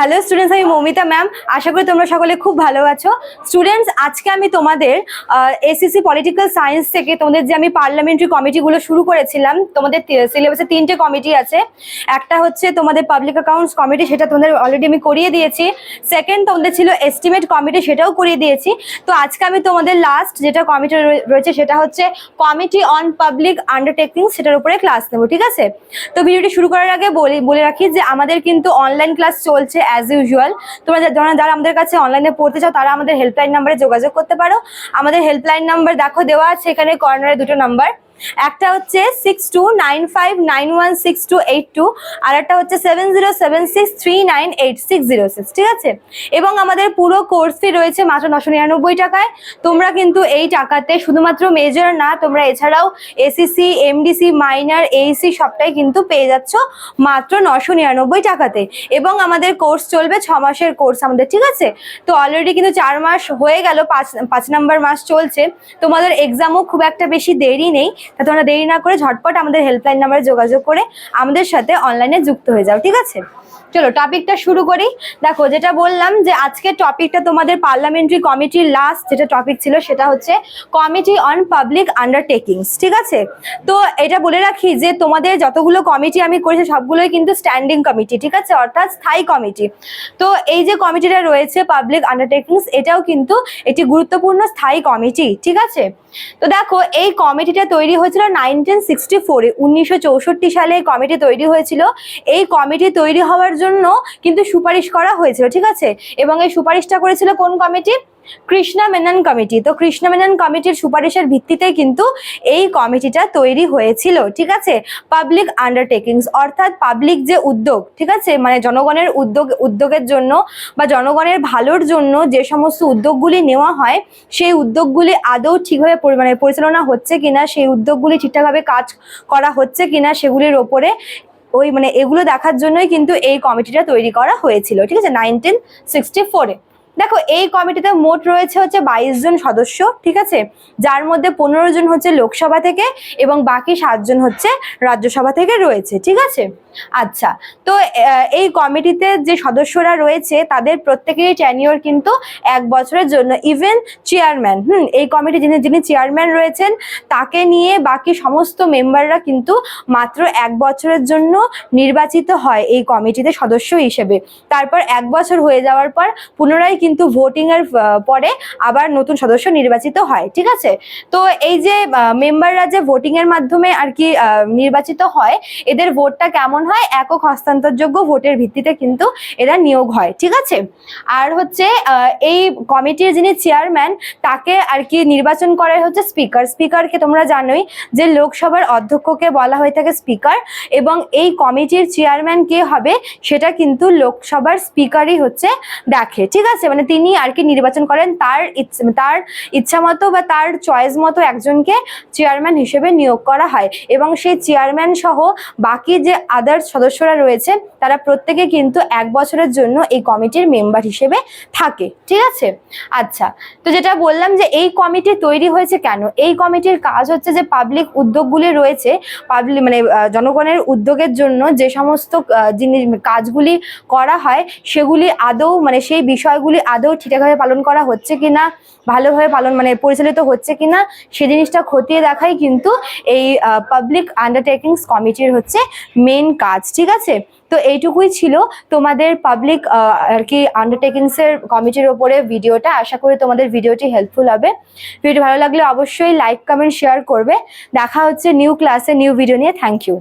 Hello students আমি Moumita ma'am আশা করি তোমরা সকলে খুব ভালো আছো। স্টুডেন্টস আজকে আমি তোমাদের এসিসি পলিটিক্যাল সায়েন্স থেকে তোমাদের যে আমি পার্লামেন্টারি কমিটিগুলো শুরু করেছিলাম, তোমাদের সিলেবাসে তিনটে কমিটি আছে। একটা হচ্ছে তোমাদের পাবলিক অ্যাকাউন্টস কমিটি সেটা তোমাদের অলরেডি আমি করিয়ে দিয়েছি। সেকেন্ড তোমাদের ছিল এস্টিমেট কমিটি সেটাও করিয়ে দিয়েছি। তো আজকে আমি তোমাদের লাস্ট যেটা কমিটি রয়েছে, সেটা হচ্ছে কমিটি অন পাবলিক আন্ডারটেকিং সেটার উপরে ক্লাস নেব, ঠিক আছে? তো ভিডিওটি শুরু করার আগে বলি, বলে রাখি যে আমাদের কিন্তু অনলাইন ক্লাস চলছে অ্যাজ ইউজুয়াল তোমরা যারা যারা আমাদের কাছে অনলাইনে পড়তে চাও, তারা আমাদের হেল্পলাইন নাম্বারে যোগাযোগ করতে পারো। আমাদের হেল্পলাইন নাম্বার দেখো, দেওয়া আছে এখানে কর্নারে দুটো নাম্বার একটা হচ্ছে six two nine five nine one six two eight two আর একটা হচ্ছে seven zero seven six three nine eight six zero six ঠিক আছে? এবং আমাদের পুরো কোর্স ফি রয়েছে মাত্র নশো নিরানব্বই টাকায়। তোমরা কিন্তু এই টাকাতে শুধুমাত্র মেজর না, তোমরা এছাড়াও এসিসি এমডিসি মাইনার এইসি সবটাই কিন্তু পেয়ে যাচ্ছ মাত্র নশো নিরানব্বই টাকাতে। এবং আমাদের কোর্স চলবে ছ মাসের কোর্স আমাদের, ঠিক আছে? তো অলরেডি কিন্তু চার মাস হয়ে গেল, পাঁচ পাঁচ নাম্বার মাস চলছে। তোমাদের এক্সামও খুব একটা বেশি দেরি নেই। তা তোমরা দেরি না করে ঝটপট আমাদের হেল্পলাইন নাম্বারে যোগাযোগ করে আমাদের সাথে অনলাইনে যুক্ত হয়ে যাও, ঠিক আছে? চলো টপিকটা শুরু করি। দেখো, যেটা বললাম যে আজকের টপিকটা তোমাদের পার্লামেন্টারি কমিটির লাস্ট যেটা টপিক ছিল সেটা হচ্ছে কমিটি অন পাবলিক আন্ডারটেকিংস ঠিক আছে? তো এটা বলে রাখি যে তোমাদের যতগুলো কমিটি আমি করেছি সবগুলোই কিন্তু স্ট্যান্ডিং কমিটি ঠিক আছে? অর্থাৎ স্থায়ী কমিটি তো এই যে কমিটিটা রয়েছে পাবলিক আন্ডারটেকিংস এটাও কিন্তু একটি গুরুত্বপূর্ণ স্থায়ী কমিটি ঠিক আছে? তো দেখো, এই কমিটিটা তৈরি হয়েছিল নাইনটিন সিক্সটি ফোরে উনিশশো চৌষট্টি সালে এই কমিটি তৈরি হয়েছিল। এই কমিটি তৈরি হওয়ার জন্য কিন্তু সুপারিশ করা হয়েছিল, ঠিক আছে? এবং এই সুপারিশটা করেছিল কোন কমিটি কৃষ্ণা মেনন কমিটি। তো কৃষ্ণা মেনন কমিটির সুপারিশের ভিত্তিতে কিন্তু এই কমিটিটা তৈরি হয়েছিল, ঠিক আছে? পাবলিক আন্ডারটেকিংস অর্থাৎ পাবলিক যে উদ্যোগ, ঠিক আছে? মানে জনগণের উদ্যোগ, উদ্যোগের জন্য বা জনগণের ভালোর জন্য যে সমস্ত উদ্যোগগুলি নেওয়া হয়, সেই উদ্যোগগুলি আদৌ ঠিকভাবে মানে পরিচালনা হচ্ছে কিনা, সেই উদ্যোগগুলি ঠিকঠাকভাবে কাজ করা হচ্ছে কিনা, সেগুলির ওপরে ওই মানে এগুলো দেখার জন্যই কিন্তু এই কমিটিটা তৈরি করা হয়েছিল, ঠিক আছে? নাইনটিন সিক্সটি ফোরে দেখো, এই কমিটিতে মোট রয়েছে হচ্ছে বাইশ জন সদস্য, ঠিক আছে? যার মধ্যে পনেরো জন হচ্ছে লোকসভা থেকে এবং বাকি সাতজন হচ্ছে রাজ্যসভা থেকে রয়েছে, ঠিক আছে? আচ্ছা তো এই কমিটিতে যে সদস্যরা রয়েছে, তাদের প্রত্যেকেরই ট্যানিওর কিন্তু এক বছরের জন্য। ইভেন চেয়ারম্যান হুম, এই কমিটি যিনি যিনি চেয়ারম্যান রয়েছেন, তাকে নিয়ে বাকি সমস্ত মেম্বাররা কিন্তু মাত্র এক বছরের জন্য নির্বাচিত হয় এই কমিটিতে সদস্য হিসেবে। তারপর এক বছর হয়ে যাওয়ার পর পুনরায় কিন্তু ভোটিং এর পরে আবার নতুন সদস্য নির্বাচিত হয়, ঠিক আছে? তো, এই যে মেম্বাররা যে ভোটিং এর মাধ্যমে আর কি নির্বাচিত হয়, এদের ভোটটা কেমন হয়? একক হস্তান্তরযোগ্য ভোটের ভিত্তিতে কিন্তু এরা নিয়োগ হয়, ঠিক আছে? আর হচ্ছে এই কমিটির যিনি চেয়ারম্যান, তাকে আর কি নির্বাচন করে হচ্ছে স্পিকার। স্পিকারকে তোমরা জানোই যে লোকসভার অধ্যক্ষকে বলা হয়ে থাকে স্পিকার এবং এই কমিটির চেয়ারম্যান কে হবে সেটা কিন্তু লোকসভার স্পিকারই হচ্ছে দেখে, ঠিক আছে? মানে তিনি আর কি নির্বাচন করেন তার তার ইচ্ছা মতো বা তার চয়েস মতো একজনকে চেয়ারম্যান হিসেবে নিয়োগ করা হয় এবং সেই চেয়ারম্যান সহ বাকি যে আদার্স সদস্যরা রয়েছে তারা প্রত্যেকে কিন্তু এক বছরের জন্য এই কমিটির মেম্বার হিসেবে থাকে, ঠিক আছে? আচ্ছা তো যেটা বললাম যে এই কমিটি তৈরি হয়েছে কেন? এই কমিটির কাজ হচ্ছে যে পাবলিক উদ্যোগগুলি রয়েছে পাবলিক মানে জনগণের উদ্যোগের জন্য যে সমস্ত জিনিস, কাজগুলি করা হয়, সেগুলি আদৌ মানে সেই বিষয়গুলি আদৌ ঠিকঠাকভাবে পালন করা হচ্ছে কিনা, ভালোভাবে পালন মানে পরিচালিত হচ্ছে কিনা, সে জিনিসটা খতিয়ে দেখাই কিন্তু এই পাবলিক আন্ডারটেকিংস কমিটির হচ্ছে মেন কাজ, ঠিক আছে? তো এইটুকুই ছিল তোমাদের পাবলিক আর কি আন্ডারটেকিংসের কমিটির ওপরে ভিডিওটা আশা করি তোমাদের ভিডিওটি হেল্পফুল হবে। ভিডিও ভালো লাগলে অবশ্যই লাইক কমেন্ট শেয়ার করবে। দেখা হচ্ছে নিউ ক্লাসে নিউ ভিডিও নিয়ে। Thank you